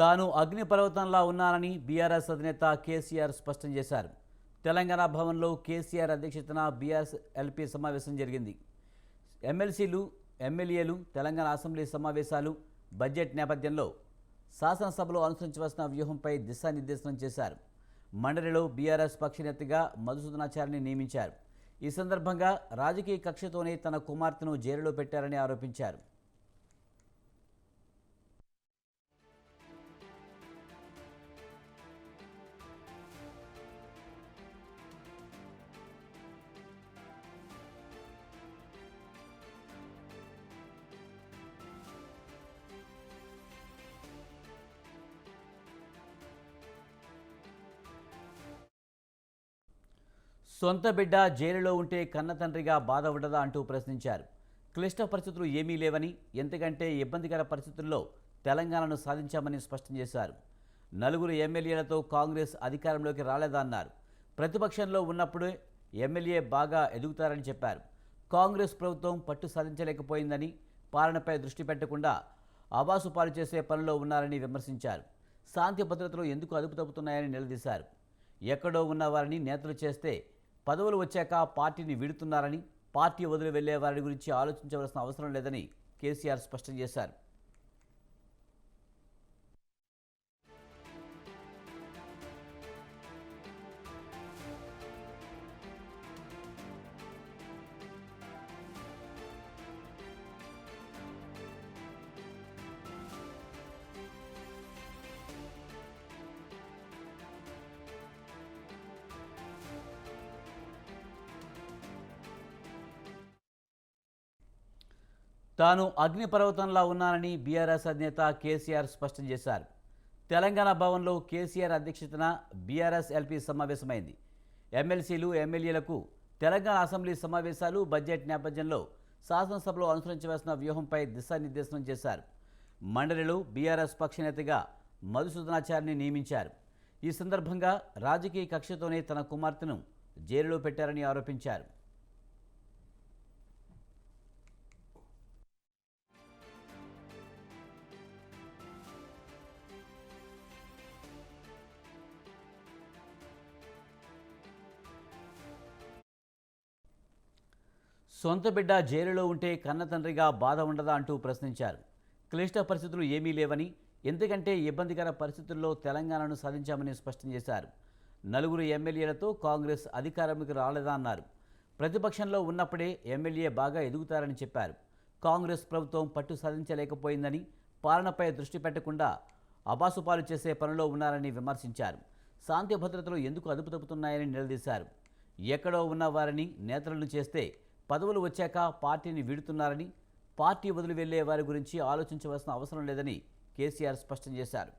తాను అగ్నిపర్వతంలా ఉన్నానని బీఆర్ఎస్ అధినేత కేసీఆర్ స్పష్టం చేశారు. తెలంగాణ భవన్లో కేసీఆర్ అధ్యక్షతన బీఆర్ఎస్ ఎల్పీ సమావేశం జరిగింది. ఎమ్మెల్సీలు ఎమ్మెల్యేలు తెలంగాణ అసెంబ్లీ సమావేశాలు బడ్జెట్ నేపథ్యంలో శాసనసభలో అనుసరించవలసిన వ్యూహంపై దిశానిర్దేశనం చేశారు. మండలిలో బీఆర్ఎస్ పక్షనేతగా మధుసూదనాచార్యని నియమించారు. ఈ సందర్భంగా రాజకీయ కక్షతోనే తన కుమార్తెను జైలులో పెట్టారని ఆరోపించారు. సొంత బిడ్డ జైలులో ఉంటే కన్న తండ్రిగా బాధ ఉండదా అంటూ ప్రశ్నించారు. క్లిష్ట పరిస్థితులు ఏమీ లేవని ఎంతకంటే ఇబ్బందికర పరిస్థితుల్లో తెలంగాణను సాధించామని స్పష్టం చేశారు. నలుగురు ఎమ్మెల్యేలతో కాంగ్రెస్ అధికారంలోకి రాలేదన్నారు. ప్రతిపక్షంలో ఉన్నప్పుడే ఎమ్మెల్యే బాగా ఎదుగుతారని చెప్పారు. కాంగ్రెస్ ప్రభుత్వం పట్టు సాధించలేకపోయిందని పాలనపై దృష్టి పెట్టకుండా ఆవాసు పాలు చేసే పనిలో ఉన్నారని విమర్శించారు. శాంతి భద్రతలు ఎందుకు అదుపు తప్పుతున్నాయని నిలదీశారు. ఎక్కడో ఉన్న వారిని నేతలు చేస్తే పదవులు వచ్చాక పార్టీని విడుతున్నారని పార్టీ వదిలి వెళ్ళే వారి గురించి ఆలోచించవలసిన అవసరం లేదని కేసీఆర్ స్పష్టం చేశారు. తాను అగ్నిపర్వతంలా ఉన్నానని బీఆర్ఎస్ అధినేత కేసీఆర్ స్పష్టం చేశారు. తెలంగాణ భవన్లో కేసీఆర్ అధ్యక్షతన బీఆర్ఎస్ ఎల్పీ సమావేశమైంది. ఎమ్మెల్సీలు ఎమ్మెల్యేలకు తెలంగాణ అసెంబ్లీ సమావేశాలు బడ్జెట్ నేపథ్యంలో శాసనసభలో అనుసరించవలసిన వ్యూహంపై దిశానిర్దేశనం చేశారు. మండలిలో బీఆర్ఎస్ పక్షనేతగా మధుసూదనాచార్యని నియమించారు. ఈ సందర్భంగా రాజకీయ కక్షతోనే తన కుమార్తెను జైలులో పెట్టారని ఆరోపించారు. సొంత బిడ్డ జైలులో ఉంటే కన్న తండ్రిగా బాధ ఉండదా అంటూ ప్రశ్నించారు. క్లిష్ట పరిస్థితులు ఏమీ లేవని ఎందుకంటే ఇబ్బందికర పరిస్థితుల్లో తెలంగాణను సాధించామని స్పష్టం చేశారు. నలుగురు ఎమ్మెల్యేలతో కాంగ్రెస్ అధికారంలోకి రాలేదా అన్నారు. ప్రతిపక్షంలో ఉన్నప్పుడే ఎమ్మెల్యే బాగా ఎదుగుతారని చెప్పారు. కాంగ్రెస్ ప్రభుత్వం పట్టు సాధించలేకపోయిందని పాలనపై దృష్టి పెట్టకుండా అబాసుపాలు చేసే పనిలో ఉన్నారని విమర్శించారు. శాంతి భద్రతలు ఎందుకు అదుపు తప్పుతున్నాయని నిలదీశారు. ఎక్కడో ఉన్న వారిని నేతలను చేస్తే పదవులు వచ్చాక పార్టీని వీడుతున్నారని పార్టీ వదిలి వెళ్ళే వారి గురించి ఆలోచించవలసిన అవసరం లేదని కేసీఆర్ స్పష్టం చేశారు.